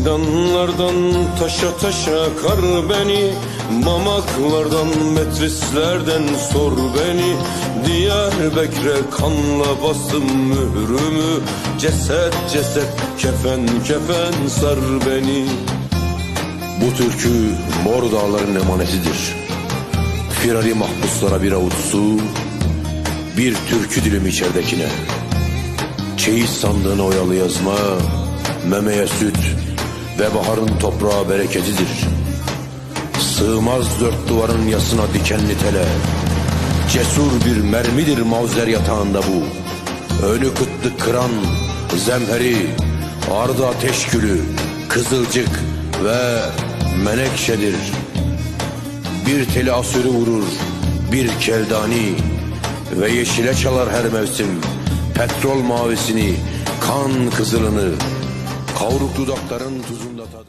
Zindanlardan taşa taşa kar beni Mamaklardan metrislerden sor beni Diyarbakır'a kanla bastım mührümü Ceset ceset kefen kefen sar beni Bu türkü Mor Dağların emanetidir. Firari mahpuslara bir avuç su, bir türkü dilim içeridekine. Çeyiz sandığına oyalı yazma, memeye süt ve baharın toprağı bereketidir. Sığmaz dört duvarın yasına dikenli tele. Cesur bir mermidir mavzer yatağında bu. Önü kıtlık kıran zemheri, ardı ateş gülü, kızılcık ve menekşedir. Bir teli asürü vurur, bir keldani ve yeşile çalar her mevsim. Petrol mavisini, kan kızılını, Buruk dudakların tuzunda tadı.